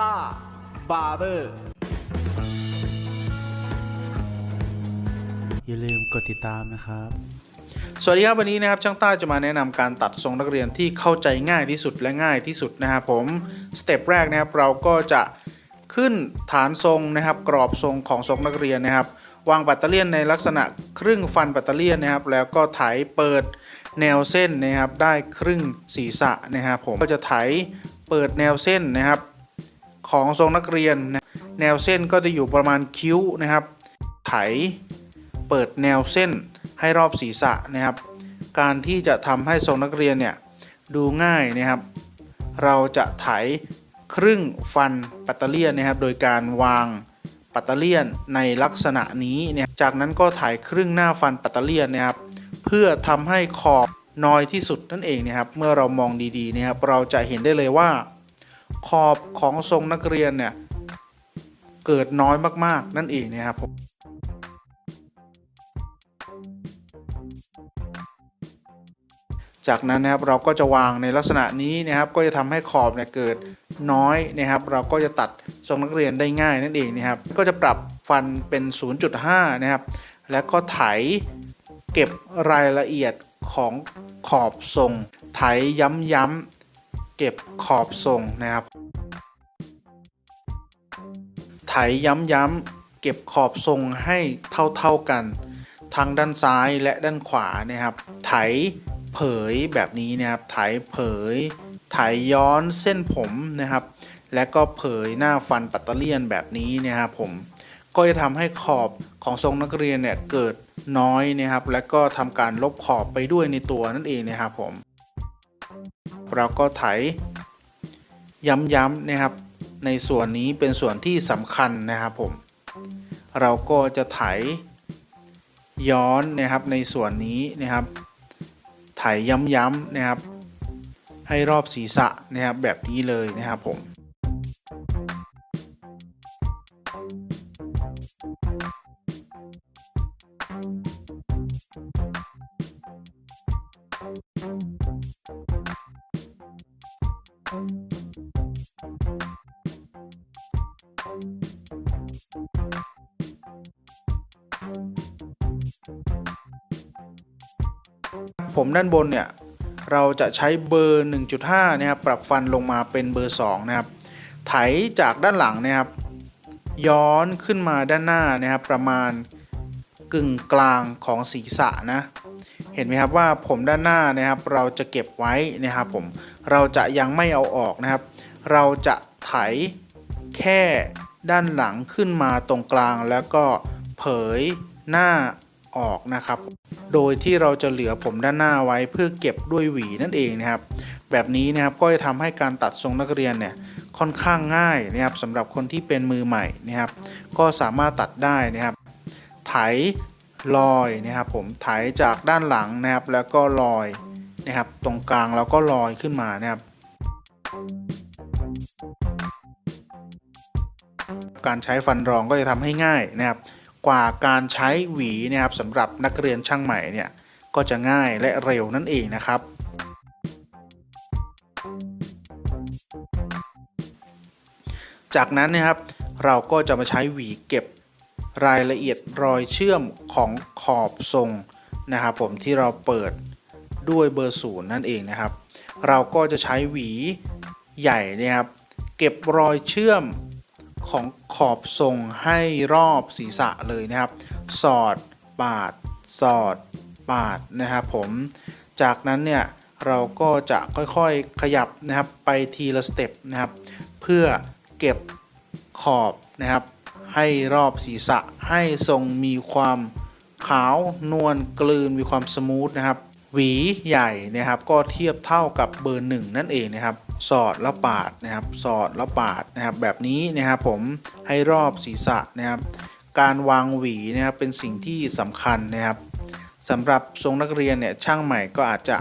ต้าบาร์เบอร์ อย่าลืมกดติดตามนะครับ สวัสดีครับวันนี้นะครับช่างต้าจะมาแนะนำการตัดทรงนักเรียนที่เข้าใจง่ายที่สุดและง่ายที่สุดนะครับผมสเต็ปแรกนะครับเราก็จะขึ้นฐานทรงนะครับ กรอบทรงของทรงนักเรียนนะครับ วางปัตเตอร์เลียนในลักษณะครึ่งฟันปัตเตอร์เลียนนะครับ แล้วก็ไถเปิดแนวเส้นนะครับได้ครึ่งศีรษะนะครับผมก็จะไถเปิดแนวเส้นนะครับ ของทรงนักเรียน แนวเส้นก็จะอยู่ประมาณคิ้วนะครับ ไถ เปิดแนวเส้นให้รอบศีรษะนะครับ การที่จะทำให้ทรงนักเรียนเนี่ยดูง่ายนะครับ เราจะไถครึ่งฟันปัตเตอร์เลียนนะครับ โดยการวางปัตเตอร์เลียนในลักษณะนี้เนี่ยจากนั้นก็ไถครึ่งหน้าฟันปัตเตอร์เลียนนะครับ เพื่อทำให้ขอบน้อยที่สุดนั่นเองนะครับ เมื่อเรามองดีๆนะครับ เราจะเห็นได้เลยว่า ขอบของทรงนักเรียนเนี่ยเกิดน้อยมากๆ นั่นเองนะครับผมจากนั้นนะครับเราก็จะวางในลักษณะนี้นะครับก็จะทำให้ขอบเนี่ยเกิดน้อยนะครับ เราก็จะตัดทรงนักเรียนได้ง่ายนั่นเองนะครับ ก็จะปรับฟันเป็น 0.5 นะครับ แล้วก็ไถเก็บรายละเอียดของขอบทรง ไถย้ำๆ เก็บขอบทรงนะครับ ไถย้ำๆเก็บขอบทรงให้เท่าๆกัน ทั้งด้านซ้ายและด้านขวานะครับ ไถเผยแบบนี้นะครับ ไถเผย ไถย้อนเส้นผมนะครับ และก็เผยหน้าฟันปัตเตอร์เลียนแบบนี้นะครับผม ก็จะทำให้ขอบของทรงนักเรียนเนี่ยเกิดน้อยนะครับ และก็ทำการลบขอบไปด้วยในตัวนั่นเองนะครับผม เราก็ไถย้ำๆนะครับ ในส่วนนี้เป็นส่วนที่สำคัญนะครับผม เราก็จะไถย้อนนะครับในส่วนนี้นะครับ ไถย้ำๆนะครับ ให้รอบศีรษะนะครับแบบนี้เลยนะครับผม ผมด้านบนเนี่ยเราจะใช้เบอร์ 1.5 นะครับ ปรับฟันลงมาเป็นเบอร์ 2 นะครับ ไถจากด้านหลังนะครับ ย้อนขึ้นมาด้านหน้านะครับ ประมาณกึ่งกลางของศีรษะนะ เห็นไหมครับว่าผมด้านหน้านะครับ เราจะเก็บไว้นะครับผม เราจะยังไม่เอาออกนะครับ เราจะไถแค่ด้านหลังขึ้นมาตรงกลางแล้วก็เผยหน้า ออกนะครับ โดยที่เราจะเหลือผมด้านหน้าไว้เพื่อเก็บด้วยหวีนั่นเองนะครับ แบบนี้นะครับก็จะทำให้การตัดทรงนักเรียนเนี่ยค่อนข้างง่ายนะครับสำหรับคนที่เป็นมือใหม่นะครับ ก็สามารถตัดได้นะครับ ไถลอยนะครับ ผมไถจากด้านหลังนะครับ แล้วก็ลอยนะครับ ตรงกลางแล้วก็ลอยขึ้นมานะครับ การใช้ฟันรองก็จะทำให้ง่ายนะครับ กว่าการใช้หวีนะครับสำหรับนักเรียนช่างใหม่เนี่ยก็จะง่ายและเร็วนั่นเองนะครับ จากนั้นนะครับเราก็จะมาใช้หวีเก็บรายละเอียดรอยเชื่อมของขอบทรงนะครับผมที่เราเปิดด้วยเบอร์ศูนย์นั่นเองนะครับ เราก็จะใช้หวีใหญ่นะครับเก็บรอยเชื่อม ของขอบทรงให้รอบศีรษะเลยนะครับ สอดปาด สอดปาดนะครับผมจากนั้นเนี่ยเราก็จะค่อยๆขยับนะครับไปทีละสเต็ปนะครับ เพื่อเก็บขอบนะครับ ให้รอบศีรษะให้ทรงมีความขาวนวลกลืนมีความสมูทนะครับ หวีใหญ่นะครับ ก็เทียบเท่ากับเบอร์หนึ่งนั่นเองนะครับ สอดแล้วปาดนะครับ สอดแล้วปาดนะครับ แบบนี้นะครับผมให้รอบศีรษะนะครับ การวางหวีนะครับเป็นสิ่งที่สำคัญนะครับสำหรับทรงนักเรียนเนี่ยช่างใหม่ก็อาจจะ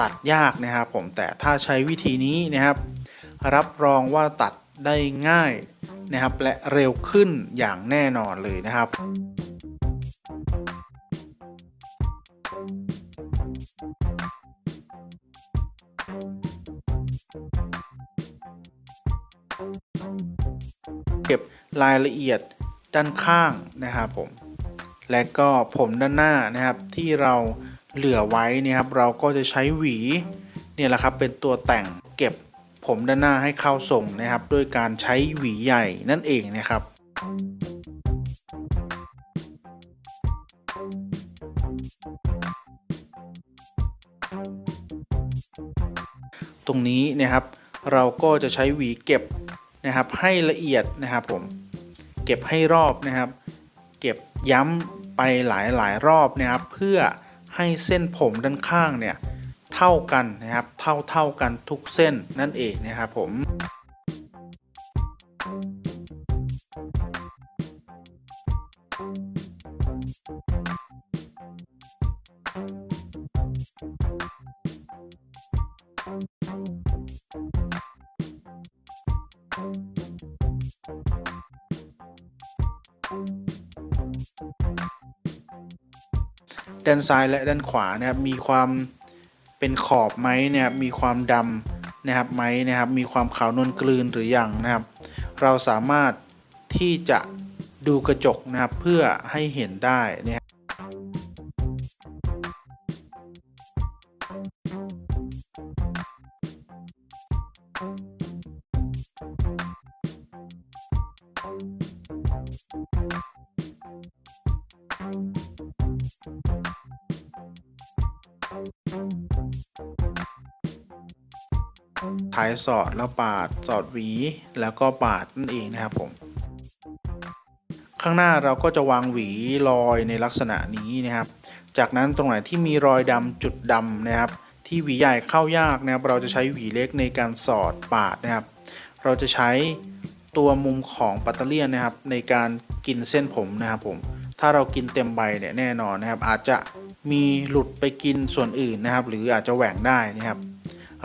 ตัดยากนะครับ ผมแต่ถ้าใช้วิธีนี้นะครับ รับรองว่าตัดได้ง่ายนะครับ และเร็วขึ้นอย่างแน่นอนเลยนะครับ รายละเอียดด้านข้างนะครับผม และก็ผมด้านหน้านะครับที่เราเหลือไว้นี่ยครับ เราก็จะใช้หวีเนี่ยแหละครับเป็นตัวแต่งเก็บผมด้านหน้าให้เข้าทรงนะครับ ด้วยการใช้หวีใหญ่นั่นเองนะครับตรงนี้นะครับเราก็จะใช้หวีเก็บนะครับให้ละเอียดนะครับผม ก็บให้รอบนะครับ เก็บย้ำไปหลายๆรอบนะครับ เพื่อให้เส้นผมด้านข้างเนี่ยเท่ากันนะครับ เท่าเท่ากันทุกเส้นนั่นเองนะครับผม ด้านซ้ายและด้านขวานะครับมีความเป็นขอบไหมเนี่ยมีความดำนะครับไหมนะครับมีความขาวนวลกลืนหรือยังนะครับ เราสามารถที่จะดูกระจกนะครับเพื่อให้เห็นได้นะครับ ถ่ายสอดแล้วปาดสอดหวี แล้วก็ปาดนั่นเองนะครับผม ข้างหน้าเราก็จะวางหวีลอยในลักษณะนี้นะครับ จากนั้นตรงไหนที่มีรอยดำจุดดำนะครับ ที่หวีใหญ่เข้ายากนะครับ เราจะใช้หวีเล็กในการสอดปาดนะครับ เราจะใช้ตัวมุมของปัตเตอร์เลียนนะครับ ในการกินเส้นผมนะครับผมถ้าเรากินเต็มใบเนี่ยแน่นอนนะครับ อาจจะมีหลุดไปกินส่วนอื่นนะครับ หรืออาจจะแหว่งได้นะครับ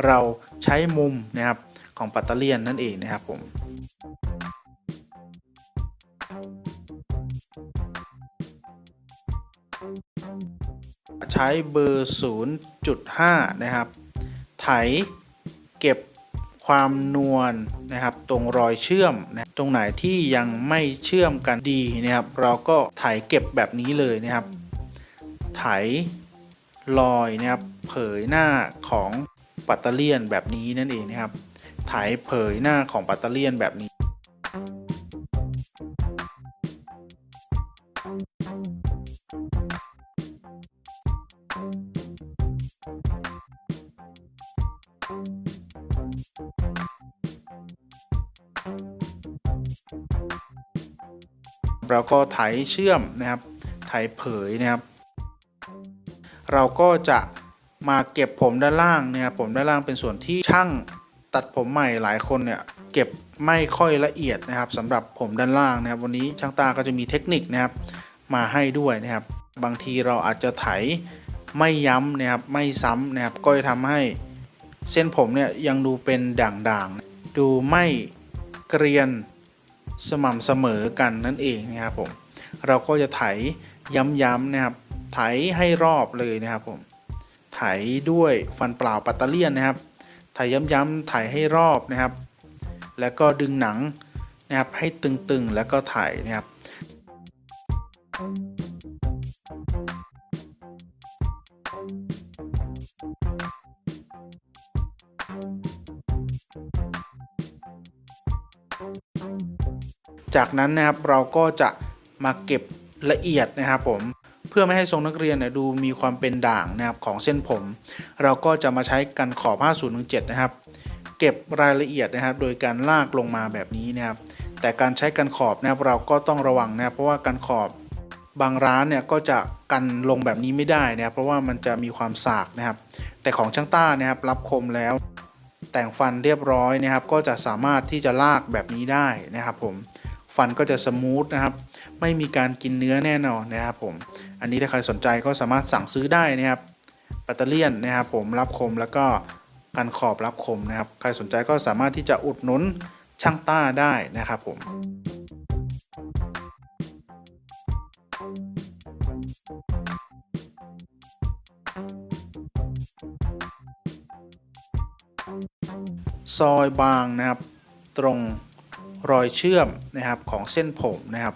เรา ใช้มุมนะครับของปัตเตอร์เลียนนั่นเองนะครับผมใช้เบอร์ 0.5 นะครับ ไถเก็บความนวลนะครับ ตรงรอยเชื่อมนะตรงไหนที่ยังไม่เชื่อมกันดีนะครับ เราก็ไถเก็บแบบนี้เลยนะครับ ไถลอยนะครับ เผยหน้าของ ปัตเตอร์เลียนแบบนี้นั่นเองนะครับไถเผยหน้าของปัตเตอร์เลียนแบบนี้ เราก็ไถเชื่อมนะครับ ไถเผยนะครับ เราก็จะ มาเก็บผมด้านล่างเนี่ยผมด้านล่างเป็นส่วนที่ช่างตัดผมใหม่หลายคนเนี่ยเก็บไม่ค่อยละเอียดนะครับสำหรับผมด้านล่างนะครับ วันนี้ช่างตาก็จะมีเทคนิคนะครับมาให้ด้วยนะครับ บางทีเราอาจจะไถไม่ย้ำนะครับไม่ซ้ำนะครับก็จะทำให้เส้นผมเนี่ยยังดูเป็นด่างๆ ดูไม่เกรียนสม่ำเสมอกันนั่นเองนะครับผมเราก็จะไถย้ำๆนะครับไถให้รอบเลยนะครับผม ไถด้วยฟันเปล่าปัตเตเลียนนะครับ ไถย้ำๆไถให้รอบนะครับ แล้วก็ดึงหนังนะครับให้ตึงๆแล้วก็ไถนะครับจากนั้นนะครับเราก็จะมาเก็บละเอียดนะครับผม พื่อไม่ให้ทรงนักเรียนเนี่ยดูมีความเป็นด่างนะครับของเส้นผม เราก็จะมาใช้กันขอบ5017 นะครับ เก็บรายละเอียดนะครับ โดยการลากลงมาแบบนี้นะครับ แต่การใช้กันขอบนะครับเราก็ต้องระวังนะครับเพราะว่ากันขอบบางร้านเนี่ยก็จะกันลงแบบนี้ไม่ได้นะครับเพราะว่ามันจะมีความสากนะครับ แต่ของช่างต้านะครับรับคมแล้ว แต่งฟันเรียบร้อยนะครับ ก็จะสามารถที่จะลากแบบนี้ได้นะครับ ผมฟันก็จะสมูทนะครับ ไม่มีการกินเนื้อแน่นอนนะครับผม อันนี้ถ้าใครสนใจก็สามารถสั่งซื้อได้นะครับปัตเตอร์เลียนนะครับผมรับคมแล้วก็กันขอบรับคมนะครับ ใครสนใจก็สามารถที่จะอุดหนุนช่างต้าได้นะครับผมซอยบางนะครับตรงรอยเชื่อมนะครับของเส้นผมนะครับ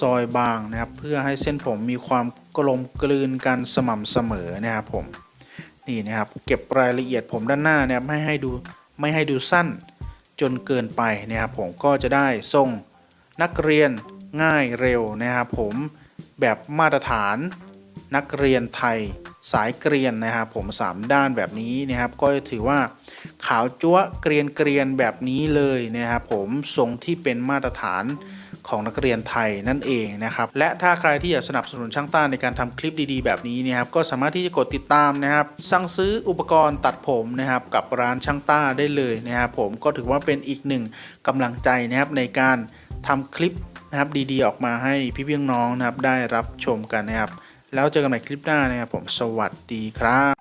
ซอยบางนะครับ เพื่อให้เส้นผมมีความกลมกลืนกันสม่ำเสมอนะครับผมนี่นะครับเก็บรายละเอียดผมด้านหน้านะครับไม่ให้ดูไม่ให้ดูสั้นจนเกินไปนะครับผมก็จะได้ทรงนักเรียนง่ายเร็วนะครับผมแบบมาตรฐานนักเรียนไทยสายเกรียนนะครับผมสามด้านแบบนี้นะครับ ก็ถือว่าขาวจั๊วเกรียนเกรียนแบบนี้เลยนะครับผมทรงที่เป็นมาตรฐาน ของนักเรียนไทยนั่นเองนะครับและถ้าใครที่อยากสนับสนุนช่างต้าในการทำคลิปดีๆ แบบนี้เนะครับก็สามารถที่จะกดติดตามนะครับสั่งซื้ออุปกรณ์ตัดผมนะครับกับร้านช่างต้าได้เลยนะครับผมก็ถือว่าเป็นอีกหนึ่งกำลังใจนะครับในการทำคลิปนะครับดีๆ ออกมาให้พี่ๆน้องนะครับได้รับชมกันนะครับแล้วเจอกันใหม่คลิปหน้านะครับผมสวัสดีครับ